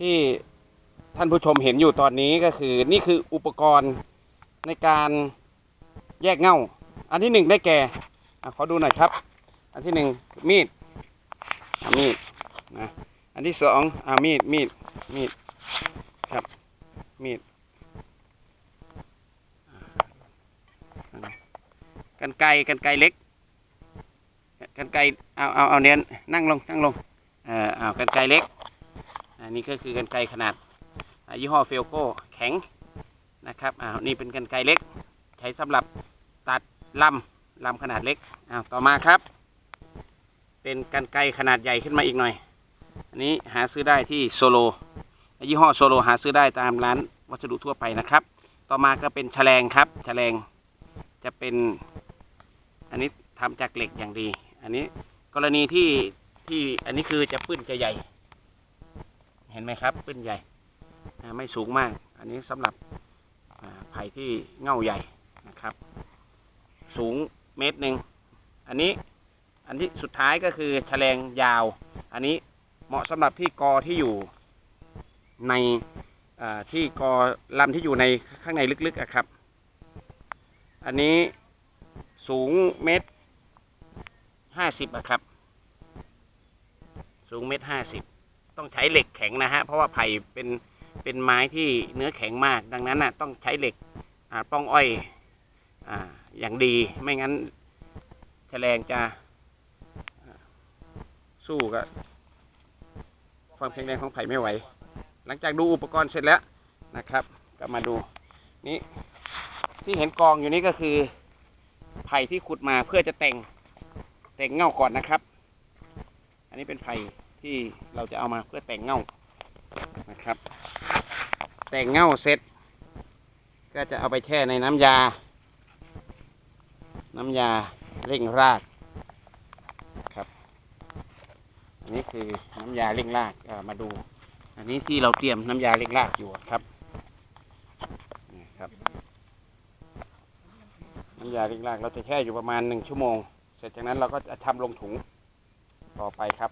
ที่ท่านผู้ชมเห็นอยู่ตอนนี้ก็คือนี่คืออุปกรณ์ในการแยกเง่าอันที่หนึ่งได้แก่อขอดูหน่อยครับ อันที่หนึ่งมีดมีดนะอันที่สองอ่ามีดมีดมีดครับมีดกันไกรกันไกรเล็กกันไกรเอาเอาเอาเนี้ยนั่งลงนั่งลงเออเอากันไกรเล็ก นนี้ก็คือกันไกรขนาดยี่ห้อเฟลโก้แข็งนะครับอ่านี่เป็นกันไกรเล็ก ใช้สำหรับตัดลำลำขนาดเล็กอ้าวต่อมาครับ เป็นกันไกรขนาดใหญ่ขึ้นมาอีกหน่อย อันนี้หาซื้อได้ที่โซโลยี่ห้อโซโลหาซื้อได้ตามร้านวัสดุทั่วไปนะครับ ต่อมาก็เป็นแฉลงครับแฉลงจะเป็นอันนี้ทำจากเหล็กอย่างดี อันนี้กรณีที่ที่อันนี้คือจะปื้นจะใหญ่ เห็นไหมครับปื้นใหญ่ไม่สูงมาก อันนี้สำหรับไผ่ที่เง่าใหญ่นะครับ สูงเมตรหนึ่งอันนี้อันที่สุดท้ายก็คือแฉลงยาว อันนี้เหมาะสำหรับที่กอที่อยู่ในที่กอลำที่อยู่ในข้างในลึกๆอะครับ อันนี้สูงเมตรห้าสิบอะครับ สูงเมตรห้าสิบ ต้องใช้เหล็กแข็งนะฮะเพราะว่าไผ่เป็นเป็นไม้ที่เนื้อแข็งมาก ดังนั้นน่ะต้องใช้เหล็กป้องอ้อยออย่างดีไม่งั้นแฉลงจะสู้กับความแข็งแรงของไผ่ไม่ไหว หลังจากดูอุปกรณ์เสร็จแล้วนะครับ ก็มาดูนี่ที่เห็นกองอยู่นี่ก็คือไผ่ที่ขุดมาเพื่อจะแต่งแต่งเง่าก่อนนะครับ อันนี้เป็นไผ่ ที่เราจะเอามาเพื่อแต่งเงานะครับ แต่งเงาเสร็จ ก็จะเอาไปแช่ในน้ำยา น้ำยาเร่งรากครับอันนี้คือน้ำยาเร่งรากมาดู อันนี้ที่เราเตรียมน้ำยาเร่งรากอยู่ครับนี่ครับน้ำยาเร่งรากเราจะแช่อยู่ประมาณหนึ่งชั่วโมง เสร็จจากนั้นเราก็จะชำลงถุงต่อไปครับ